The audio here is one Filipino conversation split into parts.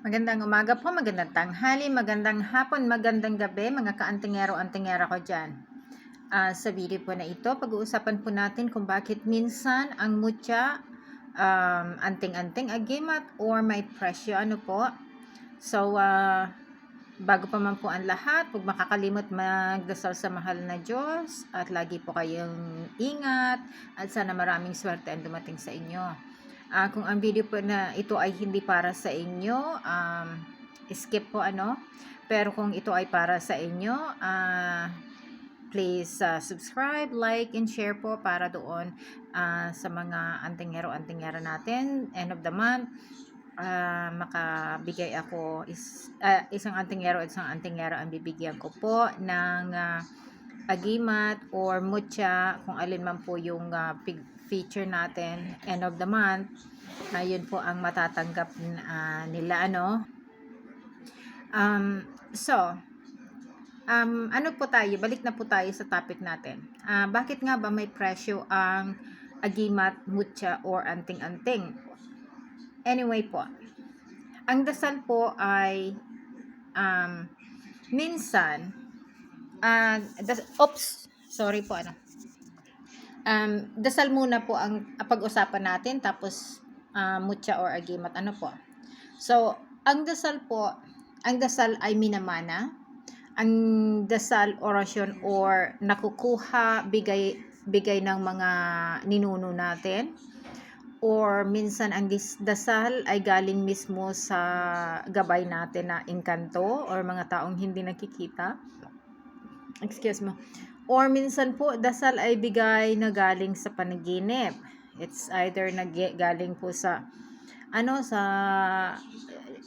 Magandang umaga po, magandang tanghali, magandang hapon, magandang gabi, mga kaantingero-antingera ko dyan. Ah, sa video po na ito, pag-uusapan po natin kung bakit minsan ang mutya, um, anting-anting, agimat, or may presyo, ano po. So, ah, bago pa man po ang lahat, huwag makakalimot magdasal sa mahal na Diyos at lagi po kayong ingat at sana maraming swerte ang dumating sa inyo. Ah, kung ang video po na ito ay hindi para sa inyo, um, skip po ano. Pero kung ito ay para sa inyo, ah, please ah, subscribe, like, and share po para doon ah, sa mga antingero-antingera natin. End of the month, ah, makabigay ako is, ah, isang antingero at isang antingero ang bibigyan ko po ng ah, agimat or mutya kung alin man po yung pig- feature natin end of the month ayun po ang matatanggap ah, nila ano? Um, so um, ano po tayo? Balik na po tayo sa topic natin. Ah, bakit nga ba may presyo ang agimat, mutya or anting-anting? Anyway po ang dasal po ay um, minsan ah das, oops sorry po ano. Um, dasal muna po ang pag-usapan natin tapos uh, mutya or agimat ano po. So ang dasal po ang dasal ay minamana. Ang dasal orasyon or nakukuha bigay bigay ng mga ninuno natin. Or minsan ang dasal ay galing mismo sa gabay natin na engkanto or mga taong hindi nakikita excuse mo Or minsan po, dasal ay bigay na galing sa panaginip. It's either nag galing po sa ano sa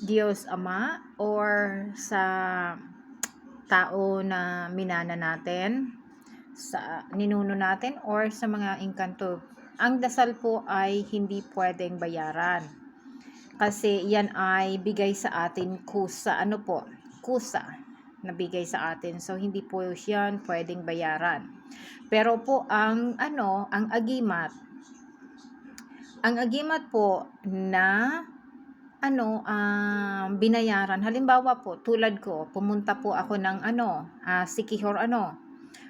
Diyos Ama or sa tao na minana natin sa ninuno natin or sa mga engkanto. Ang dasal po ay hindi pwedeng bayaran. Kasi yan ay bigay sa atin kusa. Ano po? Kusa nabigay sa atin. So, hindi po yan pwedeng bayaran. Pero po, ang ano, ang agimat, ang agimat po na ano, uh, binayaran. Halimbawa po, tulad ko, pumunta po ako ng ano, uh, Sikihor ano.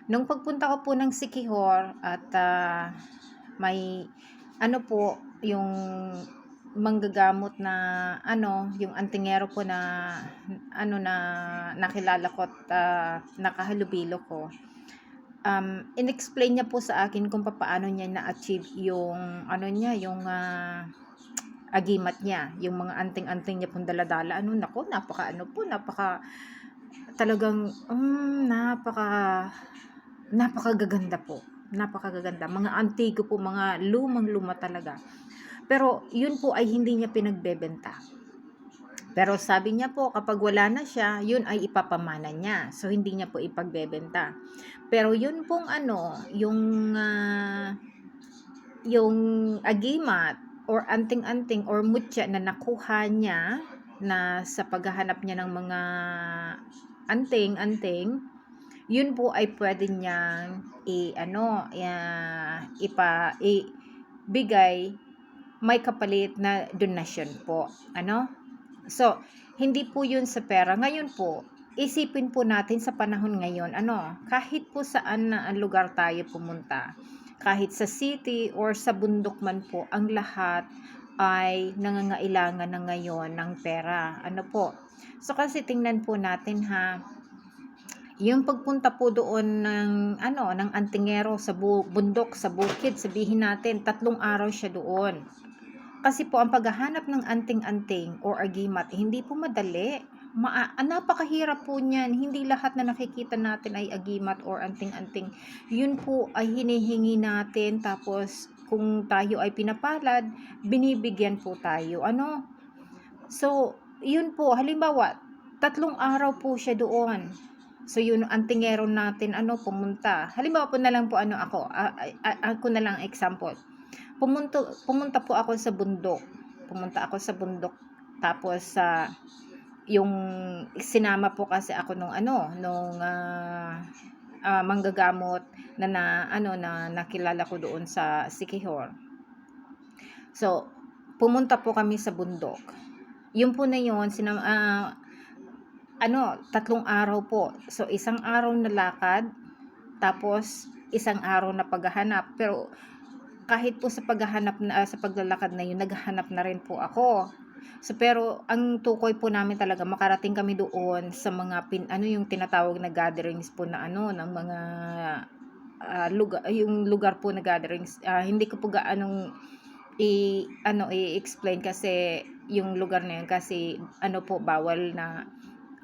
Nung pagpunta ko po ng Sikihor at uh, may ano po, yung manggagamot na ano, yung antingero po na ano na nakilala ko at uh, nakahalubilo ko. Um, inexplain niya po sa akin kung paano niya na-achieve yung ano niya, yung uh, agimat niya, yung mga anting-anting niya pong daladala. Ano nako, napaka ano po, napaka talagang um, napaka napakagaganda po. Napakagaganda. Mga antigo po, mga lumang-luma talaga. Pero yun po ay hindi niya pinagbebenta. Pero sabi niya po, kapag wala na siya, yun ay ipapamana niya. So, hindi niya po ipagbebenta. Pero yun pong ano, yung, uh, yung agimat or anting-anting or mutya na nakuha niya na sa paghahanap niya ng mga anting-anting, yun po ay pwede niyang i ano, uh, ipa i bigay may kapalit na donasyon po. Ano? So, hindi po yun sa pera. Ngayon po, isipin po natin sa panahon ngayon, ano, kahit po saan na ang lugar tayo pumunta, kahit sa city or sa bundok man po, ang lahat ay nangangailangan na ngayon ng pera. Ano po? So, kasi tingnan po natin ha, yung pagpunta po doon ng ano ng antingero sa bu- bundok sa bukid sabihin natin tatlong araw siya doon kasi po ang paghahanap ng anting-anting or agimat, hindi po madali. Ma ah, napakahirap po niyan. Hindi lahat na nakikita natin ay agimat or anting-anting. Yun po ay hinihingi natin tapos kung tayo ay pinapalad, binibigyan po tayo. Ano? So, yun po, halimbawa, tatlong araw po siya doon. So, yun, antingero natin, ano, pumunta. Halimbawa po na lang po, ano, ako, uh, uh, ako na lang example pumunta, pumunta po ako sa bundok. Pumunta ako sa bundok. Tapos sa uh, yung sinama po kasi ako nung ano, nung uh, uh, manggagamot na, na ano na nakilala ko doon sa Sikihor. So, pumunta po kami sa bundok. Yun po na yun, sinam, ah, ano, tatlong araw po. So, isang araw na lakad, tapos isang araw na paghahanap. Pero, kahit po sa paghahanap na, ah, sa paglalakad na yun, naghahanap na rin po ako. So, pero, ang tukoy po namin talaga, makarating kami doon sa mga, pin, ano yung tinatawag na gatherings po na ano, ng mga ah, lugar, yung lugar po na gatherings. Ah, hindi ko po gaanong i ano i-explain kasi yung lugar na yun kasi ano po bawal na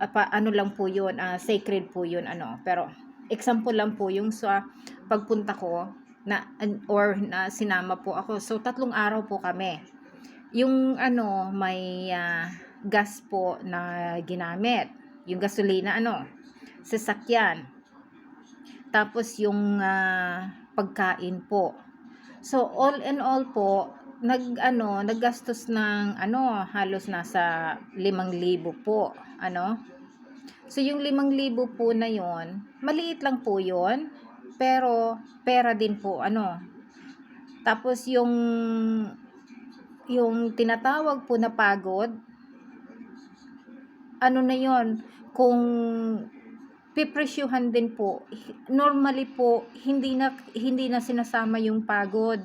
apa, ano lang po yun ah, sacred po yun ano pero example lang po yung sa pagpunta ko na or na sinama po ako. So tatlong araw po kami. Yung ano may ah, gas po na ginamit. Yung gasolina ano sasakyan tapos yung ah, pagkain po. So all in all po nag ano naggastos ng ano halos nasa 5,000 po ano. So yung 5,000 po na yon maliit lang po yon pero pera din po ano tapos yung yung tinatawag po na pagod ano na yon kung pipresyuhan din po normally po hindi na hindi na sinasama yung pagod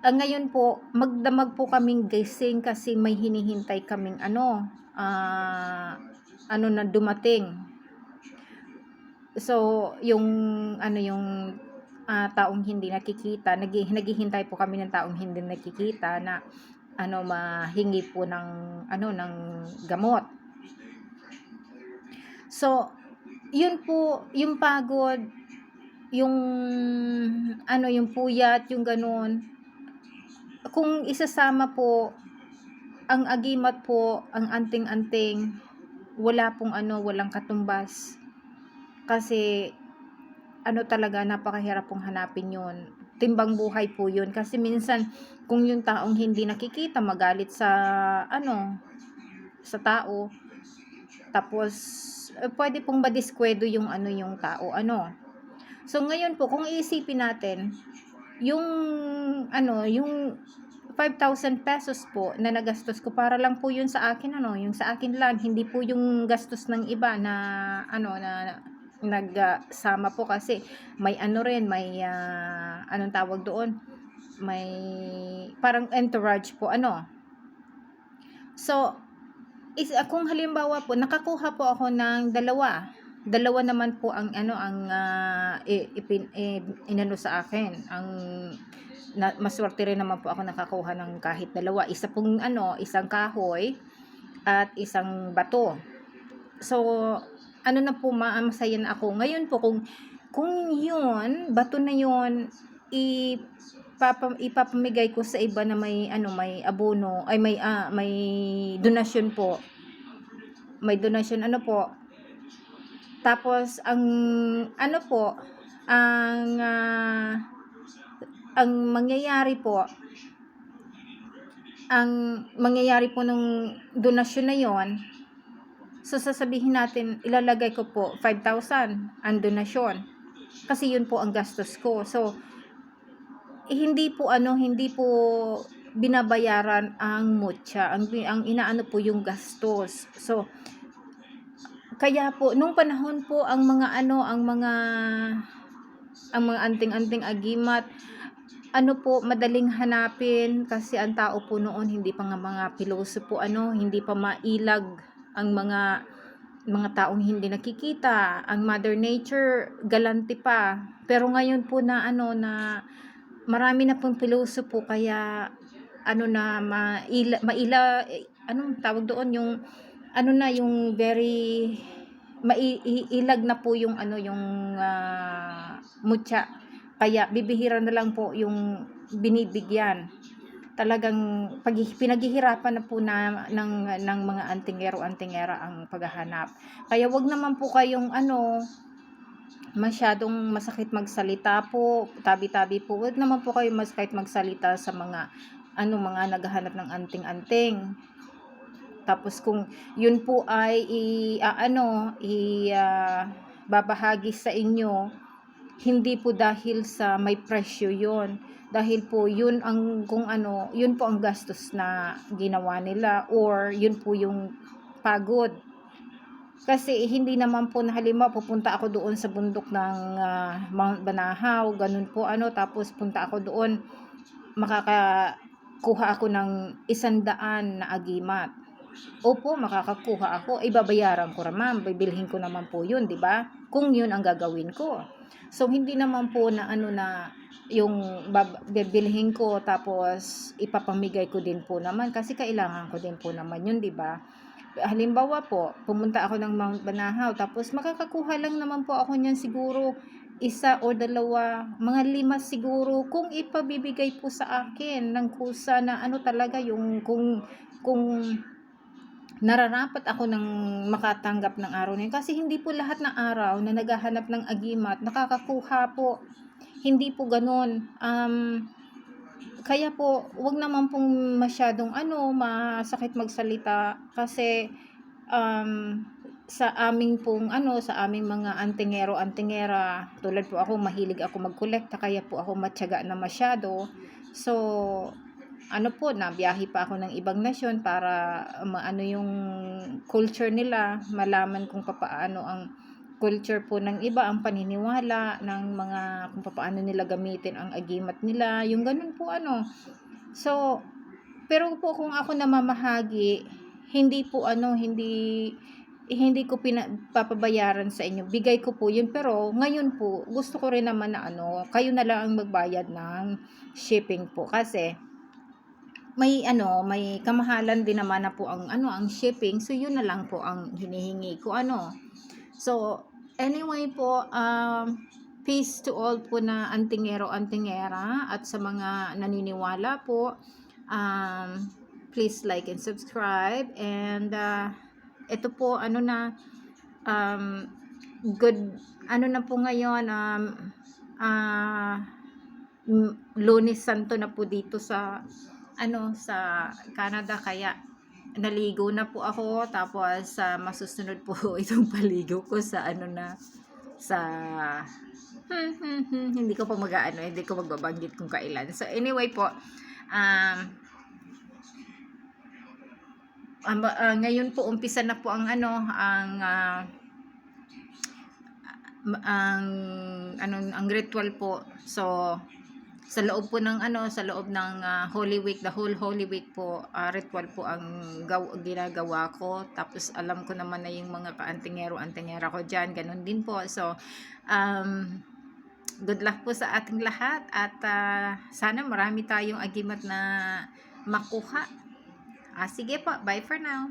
ang ngayon po, magdamag po kaming gising kasi may hinihintay kaming ano, ah, ano na dumating. So, yung ano yung ah, taong hindi nakikita, nag, naghihintay po kami ng taong hindi nakikita na ano mahingi po ng ano ng gamot. So, yun po, yung pagod, yung ano yung puyat, yung ganun, kung isasama po ang agimat po, ang anting-anting, wala pong ano, walang katumbas. Kasi ano talaga, napakahirap pong hanapin yun. Timbang buhay po yun. Kasi minsan, kung yung taong hindi nakikita, magalit sa, ano, sa tao. Tapos, eh, pwede pong madiskwento yung ano yung tao, ano. So, ngayon po, kung iisipin natin, yung ano, yung 5,000 pesos po na nagastos ko para lang po yun sa akin ano, yung sa akin lang, hindi po yung gastos ng iba na ano na nagsama po kasi may ano rin, may ah, anong tawag doon? May parang entourage po ano. So, is, kung halimbawa po, nakakuha po ako ng dalawa dalawa naman po ang ano ang ah, i- ipin, inano sa akin ang na, maswerte rin naman po ako nakakuha ng kahit dalawa isa pong ano isang kahoy at isang bato so ano na po ma- masaya na ako. Ngayon po kung kung yun bato na yun ipapa, ipapamigay ko sa iba na may ano may abono ay may ah, may donasyon po. May donasyon ano po. Tapos ang ano po ang ah, ang mangyayari po ang mangyayari po nung donasyon na yon so sasabihin natin ilalagay ko po 5,000 ang donasyon kasi yun po ang gastos ko. So hindi po ano hindi po binabayaran ang mutya. Ang ang inaano po yung gastos. So kaya po nung panahon po ang mga ano ang mga ang mga anting-anting agimat ano po madaling hanapin kasi ang tao po noon hindi pa nga mga piloso po ano hindi pa mailag ang mga mga taong hindi nakikita ang mother nature galante pa. Pero ngayon po na ano na marami na pong piloso po kaya ano na maila, maila anong tawag doon yung ano na yung very maiilag na po yung ano yung ah, mutya. Kaya bibihira na lang po yung binibigyan talagang pag, pinaghihirapan na po na ng, ng mga antingero antingera ang paghahanap. Kaya wag naman po kayong ano masyadong masakit magsalita po tabi-tabi po. Wag naman po kayo masakit magsalita sa mga ano mga naghahanap ng anting-anting. Tapos kung yun po ay i, ah, ano, i ah, babahagi sa inyo, hindi po dahil sa may presyo yon dahil po yun ang kung ano yun po ang gastos na ginawa nila or yun po yung pagod. Kasi hindi naman po na halimbawa pupunta ako doon sa bundok ng ah, Mount Banahaw ganun po ano tapos punta ako doon makakakuha ako ng isandaan na agimat Opo, makakakuha ako. Ibabayaran ko naman. Bibilhin ko naman po yun, di ba? Kung yun ang gagawin ko. So, hindi naman po na ano na yung bibilhin ko tapos ipapamigay ko din po naman kasi kailangan ko din po naman yun, di ba? Halimbawa po, pumunta ako ng Mount Banahaw tapos makakakuha lang naman po ako niyan siguro isa o dalawa, mga lima siguro kung ipabibigay po sa akin ng kusa na ano talaga yung kung kung nararapat ako ng makatanggap ng araw na yun. Kasi hindi po lahat ng araw na naghahanap ng agimat, nakakakuha po. Hindi po ganun. Um, kaya po, wag naman pong masyadong ano, masakit magsalita. Kasi, um, sa aming pong ano, sa aming mga antingero, antingera, tulad po ako, mahilig ako magkolekta, kaya po ako matyaga na masyado. So, ano po, nabiyahe pa ako ng ibang nasyon para maano yung culture nila, malaman kung papaano ang culture po ng iba, ang paniniwala ng mga kung papaano nila gamitin ang agimat nila, yung ganun po ano. So, pero po kung ako namamahagi, hindi po ano, hindi hindi ko pinapapabayaran sa inyo. Bigay ko po yun. Pero ngayon po, gusto ko rin naman na ano, kayo na lang ang magbayad ng shipping po. Kasi, may ano, may kamahalan din naman na po ang ano, ang shipping. So yun na lang po ang hinihingi ko ano. So anyway po, um peace to all po na antingero antingera at sa mga naniniwala po. Um please like and subscribe and uh, ito po ano na um good ano na po ngayon um ah Lunes Santo na po dito sa ano sa Canada kaya naligo na po ako. Tapos sa masusunod po itong paligo ko sa ano na sa hmm, hmm, hmm, hindi ko pa mag-ano hindi ko magbabanggit kung kailan. So anyway po um um, uh, ngayon po umpisa na po ang ano ang uh, ang ano ang ritual po. So sa loob po ng ano sa loob ng uh, Holy Week the whole Holy Week po uh, ritual po ang gaw- ginagawa ko. Tapos alam ko naman na yung mga kaantingero antingera ko diyan ganun din po. So um good luck po sa ating lahat at uh, sana marami tayong agimat na makuha. Ah, sige po bye for now